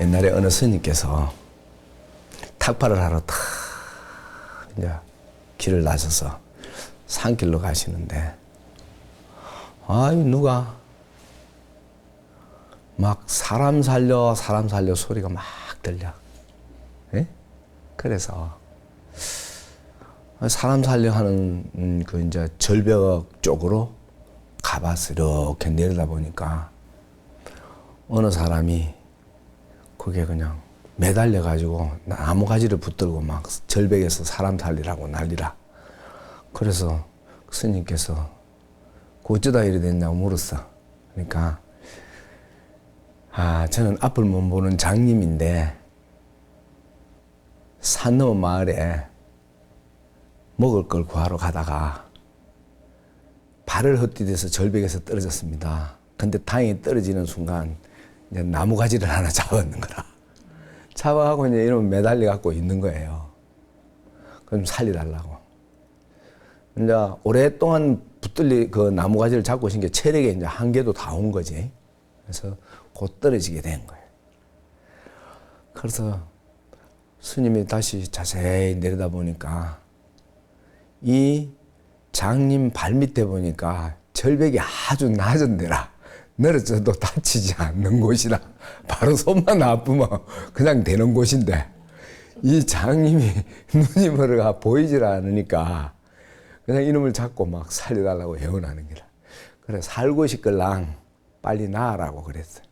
옛날에 어느 스님께서 탁발을 하러 탁 이제 길을 나서서 산길로 가시는데 아이 누가 막 사람 살려 사람 살려 소리가 막 들려. 예? 그래서 사람 살려 하는 음, 그 이제 절벽 쪽으로 가봐서 이렇게 내려다 보니까 어느 사람이 그게 그냥 매달려 가지고 나무 가지를 붙들고 막 절벽에서 사람 살리라고 난리라. 그래서 스님께서 그 어쩌다 이래 됐냐고 물었어. 그러니까 아 저는 앞을 못 보는 장님인데 산 너머 마을에 먹을 걸 구하러 가다가 발을 헛디뎌서 절벽에서 떨어졌습니다. 근데 다행히 떨어지는 순간 이제 나무 가지를 하나 잡았는 거라. 잡아하고 이제 이러면 매달려 갖고 있는 거예요. 그럼 살려달라고. 이제 오랫동안 붙들리 그 나무 가지를 잡고 있은 게 체력에 이제 한계도 다 온 거지. 그래서 곧 떨어지게 된 거예요. 그래서 스님이 다시 자세히 내려다 보니까 이 장님 발 밑에 보니까 절벽이 아주 낮은 데라 내려져도 다치지 않는 곳이라 바로 손만 아프면 그냥 되는 곳인데 이 장님이 눈이 멀어가 보이질 않으니까 그냥 이놈을 잡고 막 살려달라고 애원하는 거라. 그래 살고 싶걸랑 빨리 나으라고 그랬어요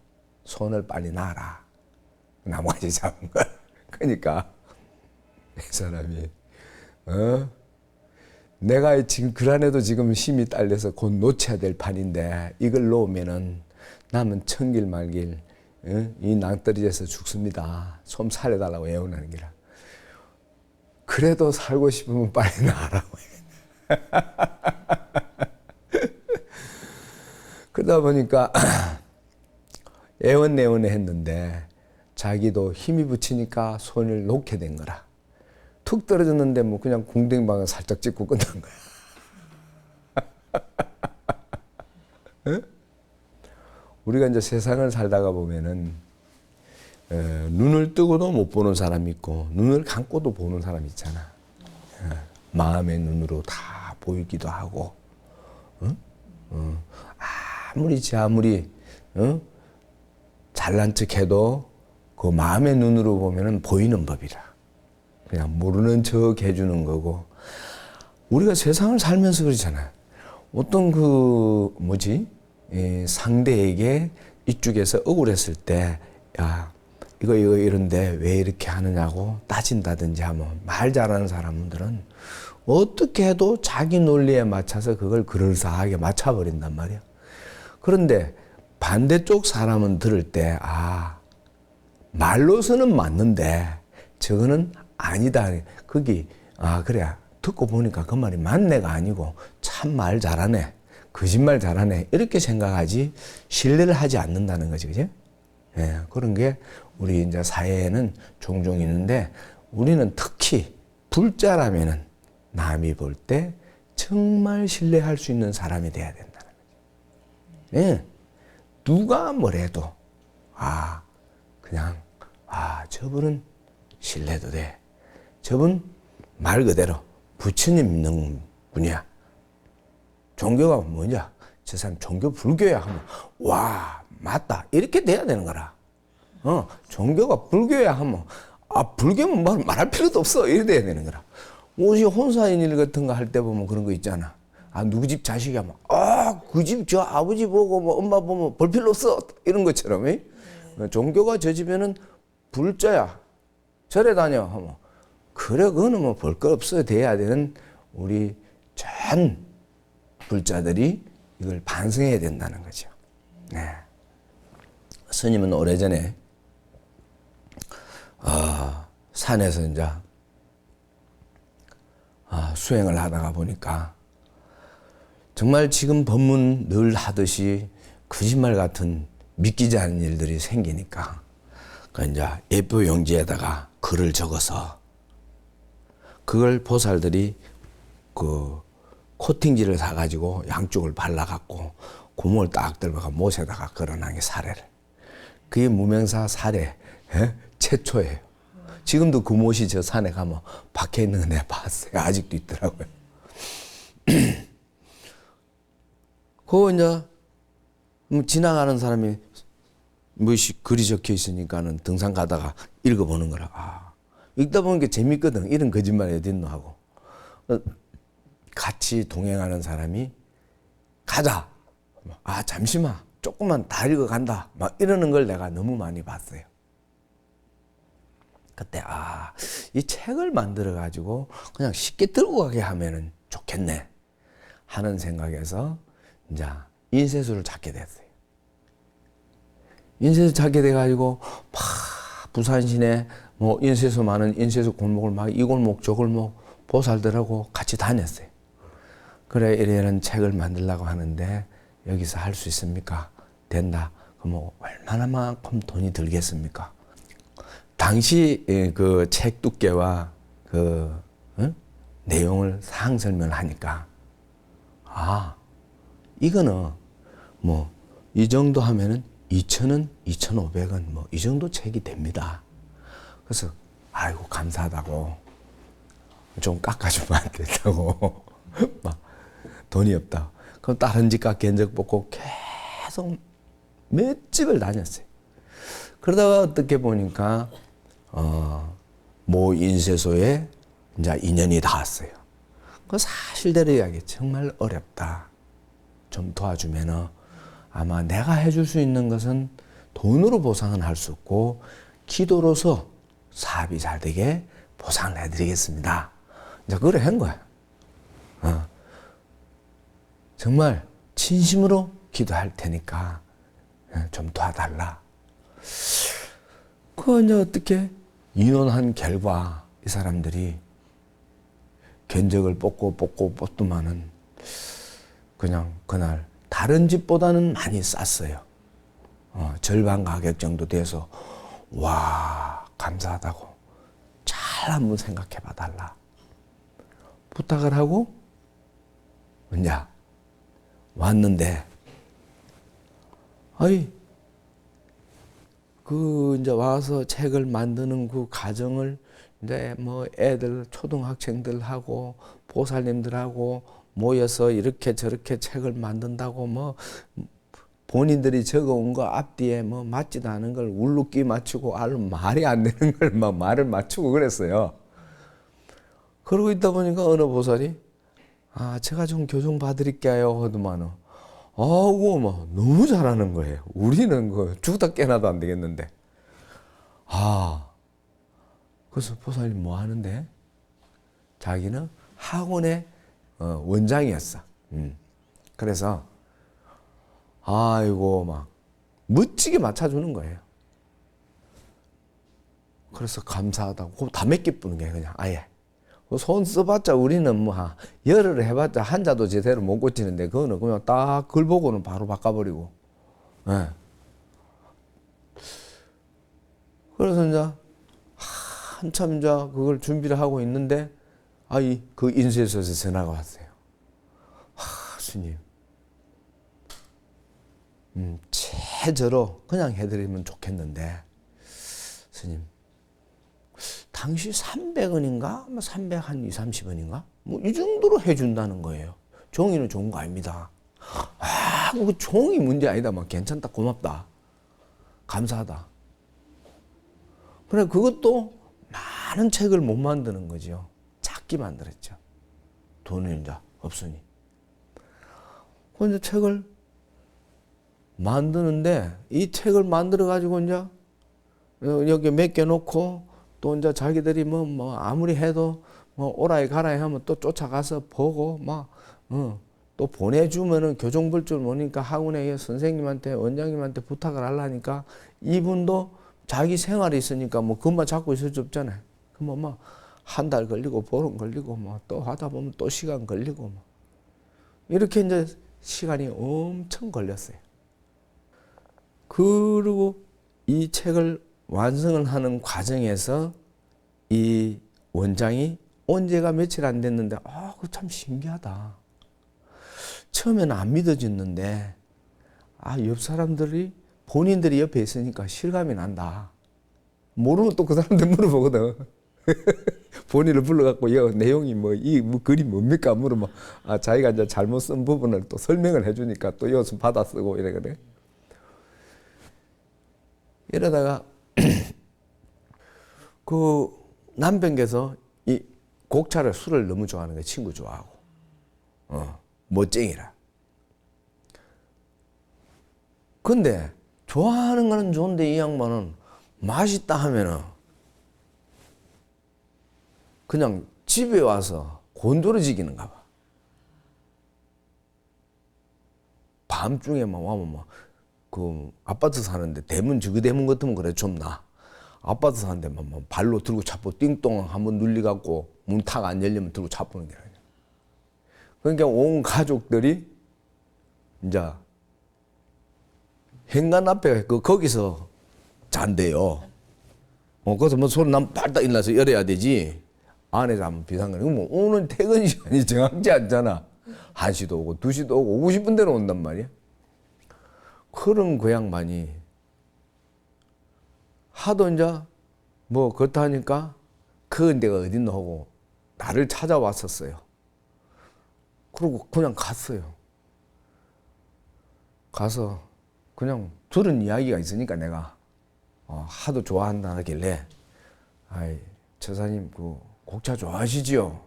손을 빨리 놔라. 나머지 잡은 걸. 그러니까 이 사람이 어 내가 지금 그 안에도 지금 힘이 딸려서 곧 놓쳐야 될 판인데 이걸 놓으면은 남은 천길 말길 어? 이 낭떠러지에서 죽습니다. 좀 살려달라고 애원하는 기라. 그래도 살고 싶으면 빨리 나라고 그러다 보니까 애원 내원을 했는데 자기도 힘이 붙이니까 손을 놓게 된 거라. 툭 떨어졌는데 뭐 그냥 궁뎅방을 살짝 찍고 끝난 거야. 에? 우리가 이제 세상을 살다가 보면은 에, 눈을 뜨고도 못 보는 사람 있고 눈을 감고도 보는 사람 있잖아. 에, 마음의 눈으로 다 보이기도 하고, 응? 어, 아무리 지 아무리 어? 잘난 척해도 그 마음의 눈으로 보면은 보이는 법이라. 그냥 모르는 척 해주는 거고 우리가 세상을 살면서 그러잖아. 어떤 그 뭐지 예, 상대에게 이쪽에서 억울했을 때 야 이거 이거 이런데 왜 이렇게 하느냐고 따진다든지 하면 말 잘하는 사람들은 어떻게 해도 자기 논리에 맞춰서 그걸 그럴싸하게 맞춰버린단 말이야. 그런데 반대쪽 사람은 들을 때 아 말로서는 맞는데 저거는 아니다. 거기 아 그래 듣고 보니까 그 말이 맞네가 아니고 참 말 잘하네. 거짓말 잘하네. 이렇게 생각하지 신뢰를 하지 않는다는 거지, 그지? 예, 그런 게 우리 이제 사회에는 종종 있는데 우리는 특히 불자라면은 남이 볼 때 정말 신뢰할 수 있는 사람이 돼야 된다는 거지. 예, 누가 뭐래도 아 그냥 아 저분은 신뢰도 돼. 저분 말 그대로 부처님 믿는 분이야. 종교가 뭐냐? 저 사람 종교 불교야 하면 와 맞다 이렇게 돼야 되는 거라. 어 종교가 불교야 하면 아 불교면 말, 말할 필요도 없어 이래 돼야 되는 거라. 뭐지 혼사인 일 같은 거 할 때 보면 그런 거 있잖아. 아 누구 집 자식이 하면 아그 집 저 아버지 보고 뭐 엄마 보면 볼 필요 없어 이런 것처럼 이? 종교가 저 집에는 불자야 절에 다녀 하면 그래 그거는 뭐 볼 거 없어 돼야 되는 우리 전 불자들이 이걸 반성해야 된다는 거죠. 네. 스님은 오래전에 어, 산에서 이제 어, 수행을 하다가 보니까 정말 지금 법문 늘 하듯이 거짓말 같은 믿기지 않는 일들이 생기니까 그 이제 예표 용지에다가 글을 적어서 그걸 보살들이 그 코팅지를 사가지고 양쪽을 발라갖고 구멍을 딱 들어가 못에다가 걸어놓은 게 사례를. 그게 무명사 사례 예? 최초예요. 지금도 그 못이 저 산에 가면 박혀 있는 거 내가 봤어요. 아직도 있더라고요. 그거 이제 뭐 지나가는 사람이 뭐시 글이 적혀 있으니까는 등산 가다가 읽어보는 거라. 아, 읽다 보니까 재밌거든. 이런 거짓말 어딨노 하고. 어, 같이 동행하는 사람이 가자. 아 잠시만 조금만 다 읽어간다. 막 이러는 걸 내가 너무 많이 봤어요. 그때 아 이 책을 만들어 가지고 그냥 쉽게 들고 가게 하면은 좋겠네 하는 생각에서 이제 인쇄소를 찾게 됐어요. 인쇄소 찾게 돼 가지고 막 부산 시내 뭐 인쇄소 많은 인쇄소 골목을 막 이 골목 저 골목 보살들하고 같이 다녔어요. 그래 이래는 책을 만들려고 하는데 여기서 할 수 있습니까? 된다. 그럼 뭐 얼마나만큼 돈이 들겠습니까? 당시 그 책 두께와 그 응? 내용을 사항 설명하니까 아 이거는 뭐 이 정도 하면은 2천원, 2,500원 뭐 이 정도 책이 됩니다. 그래서 아이고 감사하다고 좀 깎아주면 안 된다고 막 돈이 없다. 그럼 다른 집가 견적 뽑고 계속 몇 집을 다녔어요. 그러다가 어떻게 보니까 어, 모 인쇄소에 이제 인연이 닿았어요. 그 사실대로 이야기 정말 어렵다. 좀 도와주면은 아마 내가 해줄 수 있는 것은 돈으로 보상은 할 수 없고 기도로서 사업이 잘 되게 보상을 해드리겠습니다. 이제 그래 한 거야. 어. 정말 진심으로 기도할 테니까 어, 좀 도와달라. 그 이제 어떻게 인원한 결과 이 사람들이 견적을 뽑고 뽑고 뽑더만은 그냥 그날 다른 집보다는 많이 쌌어요. 어, 절반 가격 정도 돼서 와 감사하다고. 잘 한번 생각해 봐 달라. 부탁을 하고 이제 왔는데 아이 그 이제 와서 책을 만드는 그 과정을 이제 뭐 애들 초등학생들하고 보살님들하고 모여서 이렇게 저렇게 책을 만든다고 뭐 본인들이 적어온 거 앞뒤에 뭐 맞지도 않은 걸 울룩기 맞추고 알 말이 안 되는 걸 막 말을 맞추고 그랬어요. 그러고 있다 보니까 어느 보살이 아 제가 좀 교정 봐드릴게요 하더만은 아우 뭐 너무 잘하는 거예요. 우리는 그 죽다 깨나도 안 되겠는데 아 그래서 보살님 뭐 하는데 자기는 학원의 어, 원장이었어. 음. 그래서 아이고 막 멋지게 맞춰주는 거예요. 그래서 감사하다고 다 맡기쁘는 게 그냥 아예 손 써봤자 우리는 뭐한 열흘 해봤자 한자도 제대로 못 고치는데 그거는 그냥 딱 글 보고는 바로 바꿔버리고. 예. 그래서 이제 한참 이제 그걸 준비를 하고 있는데 아이 그 인쇄소에서 전화가 왔어요. 하, 스님. 음, 최저로 그냥 해드리면 좋겠는데 스님 당시 300원인가? 뭐 300, 한 2, 30원인가? 뭐 이 정도로 해준다는 거예요. 종이는 좋은 거 아닙니다. 아, 그 종이 문제 아니다. 막 괜찮다. 고맙다. 감사하다. 그래, 그것도 많은 책을 못 만드는 거죠. 작게 만들었죠. 돈이 이제 없으니. 근데 책을 만드는데 이 책을 만들어 가지고 이제 여기 맡겨 놓고 또 이제 자기들이 뭐, 뭐 아무리 해도 뭐 오라이 가라이 하면 또 쫓아가서 보고 막, 어, 또 보내주면은 교정불줄 모니까 학원에 선생님한테 원장님한테 부탁을 하려니까 이분도 자기 생활이 있으니까 뭐 그것만 잡고 있을 수 없잖아요. 그러면 뭐한달 걸리고 보름 걸리고 뭐 또 하다 보면 또 시간 걸리고 뭐 이렇게 이제 시간이 엄청 걸렸어요. 그리고 이 책을 완성을 하는 과정에서 이 원장이 온 지가 며칠 안 됐는데 아, 그 참 신기하다. 처음에는 안 믿어졌는데 아, 옆 사람들이 본인들이 옆에 있으니까 실감이 난다. 모르면 또 그 사람한테 물어보거든. 본인을 불러갖고 이 내용이 뭐 이 뭐 글이 뭡니까 물으면 아 자기가 이제 잘못 쓴 부분을 또 설명을 해주니까 또 이것은 받아 쓰고 이러거든. 이러다가 그 남편께서 이 곡차를 술을 너무 좋아하는 거야 친구 좋아하고 어 멋쟁이라. 근데 좋아하는 거는 좋은데 이 양반은 맛있다 하면은 그냥 집에 와서 곤두러지기는가 봐. 밤중에 막 와면 막 그 아파트 사는데 대문 저그 대문 같으면 그래 좀 나. 아파트 사는데 막, 막 발로 들고 차고 띵동 한번 눌리 갖고 문 탁 안 열리면 들고 차보는 게 아니야. 그러니까 온 가족들이 이제 현관 앞에 그 거기서 잔대요. 어, 거기서 뭐 소리 나면 빨딱 일어나서 열어야 되지. 안에서 하면 비상근. 뭐 오늘 퇴근 시간이 정확지 않잖아. 1시도 오고 2시도 오고 오고 싶은 대로 온단 말이야. 그런 그 양반이 하도 이제 뭐 그렇다 하니까 그 데가 어딨노 하고 나를 찾아왔었어요. 그리고 그냥 갔어요. 가서 그냥 들은 이야기가 있으니까 내가 어, 하도 좋아한다 하길래 아이 처사님 그 곡차 좋아하시지요?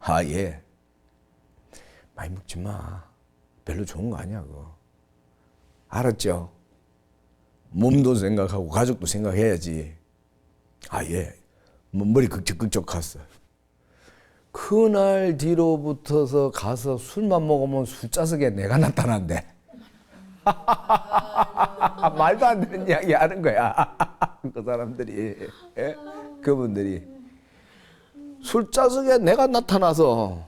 아 예. 많이 먹지 마. 별로 좋은 거 아니야 그거. 알았죠? 몸도 생각하고 가족도 생각해야지. 아 예. 뭐 머리 극적극적 갔어. 그날 뒤로부터서 가서 술만 먹으면 술자석에 내가 나타난대. 말도 안 되는 이야기 하는 거야. 그 사람들이. 예? 그분들이. 술자석에 내가 나타나서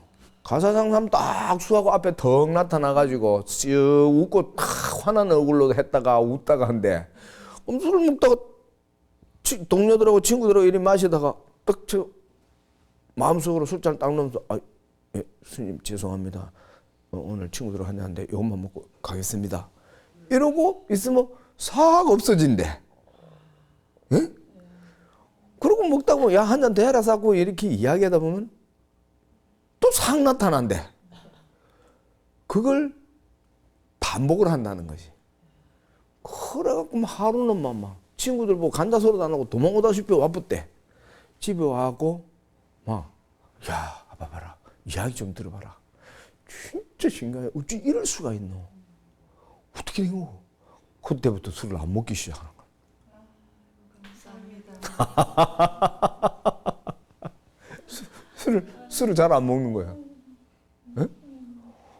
가사장삼 딱 수하고 앞에 덩 나타나가지고 쓱 웃고 탁 환한 얼굴로 했다가 웃다가 한데 그럼 술 먹다가 치- 동료들하고 친구들하고 이리 마시다가 딱저 마음속으로 술잔 딱 넣으면서 아, 예, 스님 죄송합니다. 어, 오늘 친구들 한데 이것만 먹고 가겠습니다. 이러고 있으면 싹 없어진대. 예? 그러고 먹다고 야한잔더 해라 사고 이렇게 이야기하다 보면 또싹 나타난대. 그걸 반복을 한다는 것이. 그래갖고 막 하루는 막, 막 친구들 보고 간다 소리도 안 하고 도망오다시피 와붙대. 집에 와갖고 막, 야, 아빠 봐라. 이야기 좀 들어봐라. 진짜 신기해. 어찌 이럴 수가 있노? 어떻게 된 거? 그때부터 술을 안 먹기 시작하는 거야. 술을 술을 잘안 먹는 거야. 에?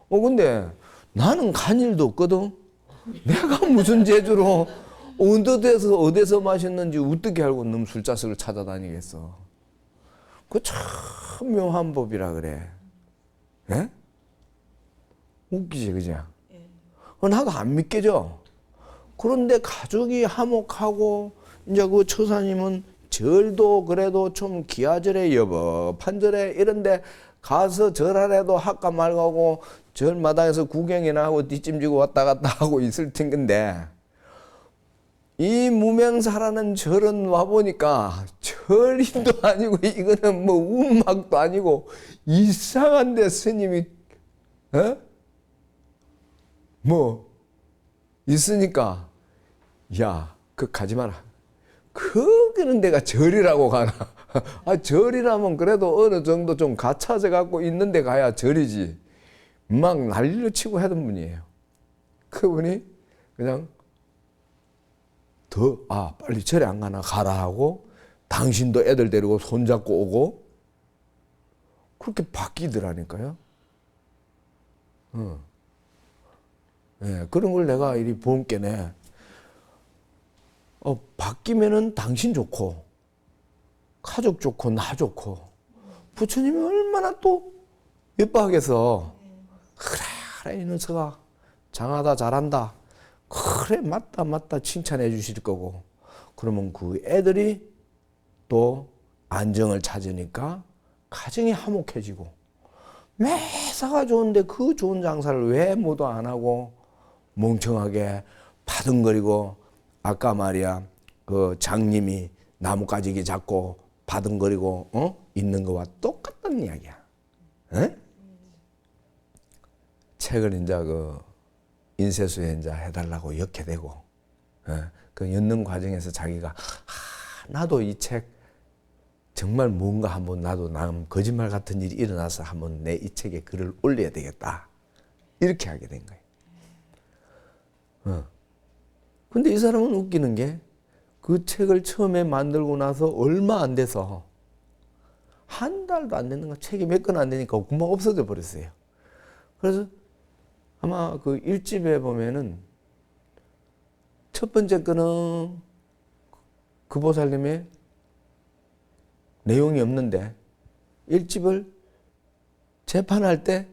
어 근데 나는 간 일도 없거든. 내가 무슨 재주로 언더에서 어디서 마셨는지 어떻게 알고 놈 술자석을 찾아다니겠어. 그 참 묘한 법이라 그래. 예? 웃기지 그죠? 어, 나도 안 믿겨져. 그런데 가족이 화목하고 이제 그 처사님은 절도 그래도 좀 기아절에 여보 판절에 이런데 가서 절하래도 말까 하고 절마당에서 구경이나 하고 뒷짐지고 왔다 갔다 하고 있을 텐데 이 무명사라는 절은 와보니까 절인도 아니고 이거는 뭐 운막도 아니고 이상한데 스님이 어? 뭐 있으니까 야 그 가지 마라 거기는 내가 절이라고 가나 아 절이라면 그래도 어느 정도 좀 갖춰져 갖고 있는 데 가야 절이지 막 난리를 치고 하던 분이에요 그분이 그냥 더 아 빨리 절에 안 가나 가라 하고 당신도 애들 데리고 손잡고 오고 그렇게 바뀌더라니까요 어. 예, 그런 걸 내가 이리 본께네. 어, 바뀌면은 당신 좋고, 가족 좋고, 나 좋고, 부처님이 얼마나 또 예뻐하겠어. 그래, 그래, 이 녀석아. 장하다, 잘한다. 그래, 맞다, 맞다. 칭찬해 주실 거고. 그러면 그 애들이 또 안정을 찾으니까 가정이 화목해지고, 매사가 좋은데 그 좋은 장사를 왜 모두 안 하고 멍청하게 바둥거리고 아까 말이야 그 장님이 나뭇가지기 잡고 바둥거리고 어? 있는 거와 똑같다는 이야기야. 에? 책을 이제 그 인쇄소에 이제 해달라고 되고 예, 그 였는 과정에서 자기가 아, 나도 이 책 정말 뭔가 한번 나도 남 거짓말 같은 일이 일어나서 한번 내 이 책에 글을 올려야 되겠다 이렇게 하게 된 거예요. 어. 근데 이 사람은 웃기는 게 그 책을 처음에 만들고 나서 얼마 안 돼서 한 달도 안 되는 거 책이 몇건안 되니까 금방 없어져 버렸어요. 그래서 아마 그 일집에 보면은 첫 번째 거는 그 보살님의 내용이 없는데 일집을 재판할 때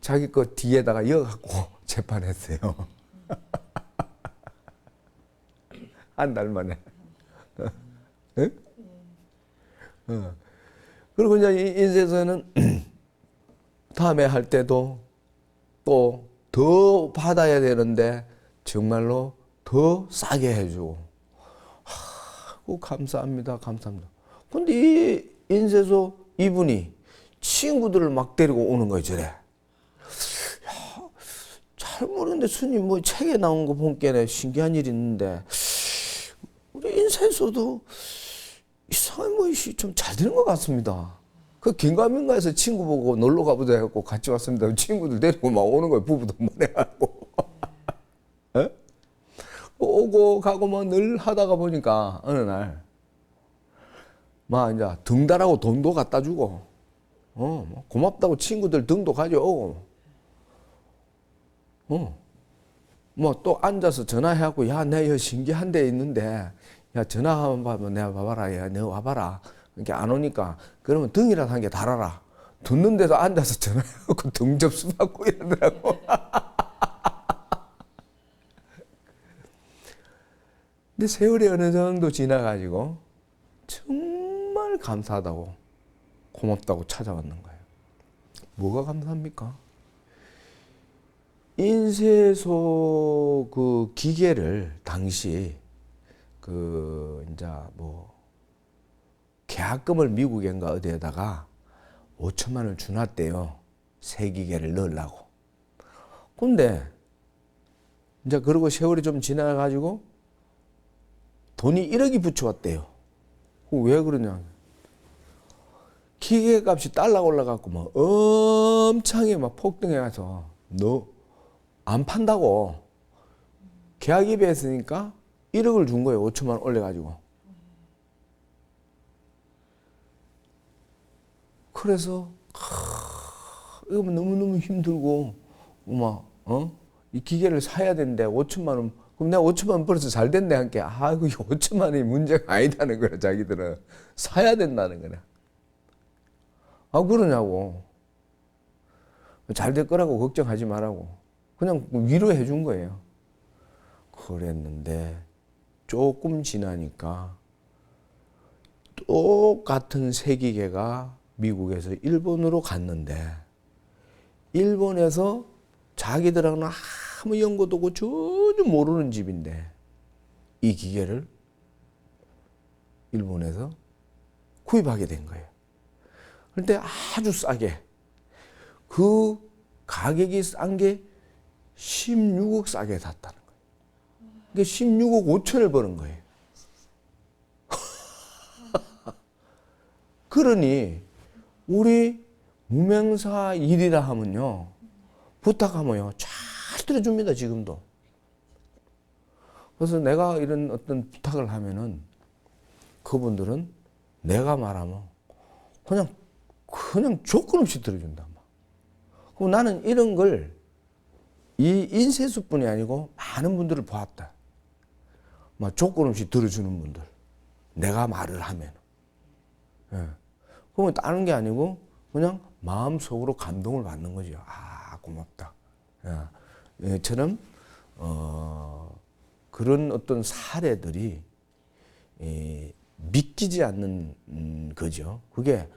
자기 거 뒤에다가 이어갖고 재판했어요. 한 달 만에. 응? 어. 그리고 이제 이 인쇄소에는 다음에 할 때도 또 더 받아야 되는데 정말로 더 싸게 해주고 하, 감사합니다 감사합니다 근데 이 인쇄소 이분이 친구들을 막 데리고 오는 거예요 저래 야, 잘 모르는데 스님 뭐 책에 나온 거 본게네 신기한 일이 있는데 인쇄소도 이상한 뭐이 좀잘 되는 것 같습니다. 그 긴가민가에서 친구 보고 놀러 가보자 해갖고 같이 왔습니다. 친구들 데리고 막 오는 거예요. 부부도 만나갖고. 에? 오고 가고 뭐 늘 하다가 보니까 어느 날, 막 이제 등달하고 돈도 갖다 주고, 어, 뭐 고맙다고 친구들 등도 가져오고, 어, 뭐 또 앉아서 전화해갖고, 야, 내 여기 신기한 데 있는데, 야, 전화 한번. 내가 봐봐라. 야, 너 와봐라. 이렇게 안 오니까, 그러면 등이라도 한 개 달아라. 듣는 데서 앉아서 전화해갖고 등 접수 받고 이러더라고. 근데 세월이 어느 정도 지나가지고, 정말 감사하다고, 고맙다고 찾아왔는 거예요. 뭐가 감사합니까? 인쇄소 그 기계를 당시 그 이제 뭐 계약금을 미국인가 어디에다가 5천만 원을 주놨대요. 새 기계를 넣으려고. 근데 이제 그러고 세월이 좀 지나가지고 돈이 1억이 붙여왔대요. 왜 그러냐? 기계 값이 달러 올라갖고 막 엄청나게 막 폭등해가서 너 안 판다고 계약 입에했으니까 1억을 준 거예요. 5천만 원 올려가지고. 그래서 하, 이거 너무너무 힘들고 막 어? 이 기계를 사야 되는데 5천만 원 그럼 내가 5천만 원 벌어서 잘 됐네 한게 아이고 이 5천만 원이 문제가 아니다는 거야 자기들은 사야 된다는 거야 아 그러냐고 잘 될 거라고 걱정하지 말라고 그냥 위로해 준 거예요 그랬는데 조금 지나니까 똑같은 세기계가 미국에서 일본으로 갔는데 일본에서 자기들하고는 아무 연고도 없고 전혀 모르는 집인데 이 기계를 일본에서 구입하게 된 거예요. 그런데 아주 싸게 그 가격이 싼 게 16억 싸게 샀다는 거예요. 그게 16억 5천을 버는 거예요. 그러니 우리 무명사 일이라 하면요 부탁하면요 잘 들어줍니다 지금도. 그래서 내가 이런 어떤 부탁을 하면은 그분들은 내가 말하면 그냥 그냥 조건 없이 들어준다. 그럼 나는 이런 걸 이 인쇄수뿐이 아니고 많은 분들을 보았다. 막 조건 없이 들어주는 분들. 내가 말을 하면. 예. 그러면 다른 게 아니고 그냥 마음속으로 감동을 받는 거죠. 아, 고맙다. 예. 처럼 어, 그런 어떤 사례들이 예, 믿기지 않는 음, 거죠. 그게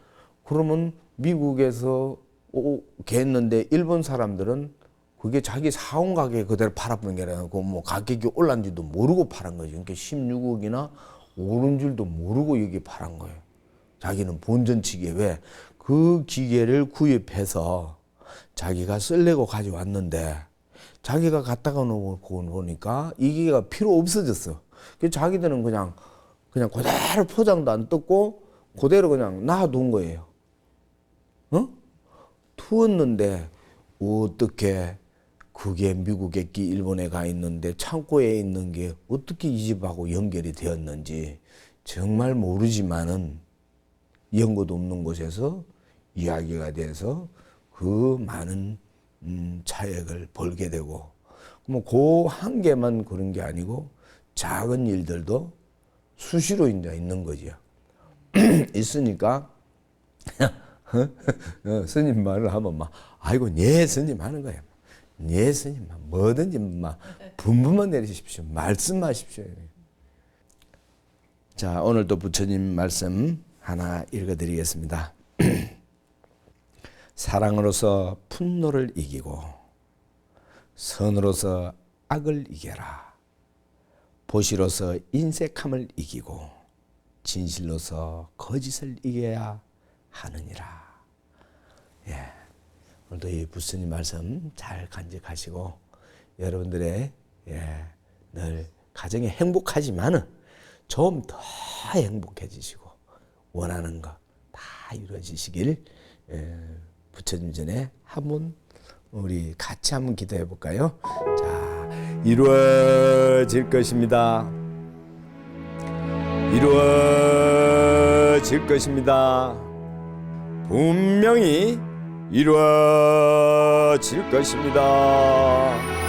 그러면 미국에서 오게 했는데 일본 사람들은 그게 자기 사온 가게 그대로 팔아버린 게 아니고 뭐 가격이 올랐는지도 모르고 팔은 거죠. 그러니까 16억이나 오른 줄도 모르고 여기 팔은 거예요. 자기는 본전치기에 왜? 그 기계를 구입해서 자기가 쓸려고 가져왔는데 자기가 갖다가 놓고 보니까 이 기계가 필요 없어졌어. 그 자기들은 그냥 그냥 그대로 포장도 안 뜯고 그대로 그냥 놔둔 거예요. 어? 투었는데 어떻게 그게 미국에 있기 일본에 가 있는데 창고에 있는 게 어떻게 이 집하고 연결이 되었는지 정말 모르지만은 연고도 없는 곳에서 이야기가 돼서 그 많은 음, 차액을 벌게 되고 뭐그한 개만 그런 게 아니고 작은 일들도 수시로 이제 있는 거죠. 있으니까 어, 스님 말을 하면 막 아이고 예 스님 하는 거야. 예 스님 막 뭐든지 막 분부만 내리십시오. 말씀하십시오. 자 오늘도 부처님 말씀 하나 읽어드리겠습니다. 사랑으로서 분노를 이기고 선으로서 악을 이겨라. 보시로서 인색함을 이기고 진실로서 거짓을 이겨야 하느니라. 예. 오늘도 이 부처님 말씀 잘 간직하시고 여러분들의 예, 늘 가정이 행복하지만은 좀 더 행복해지시고 원하는 거 다 이루어지시길 예, 부처님 전에 한번 우리 같이 한번 기도해 볼까요? 자, 이루어질 것입니다. 이루어질 것입니다. 분명히 이루어질 것입니다.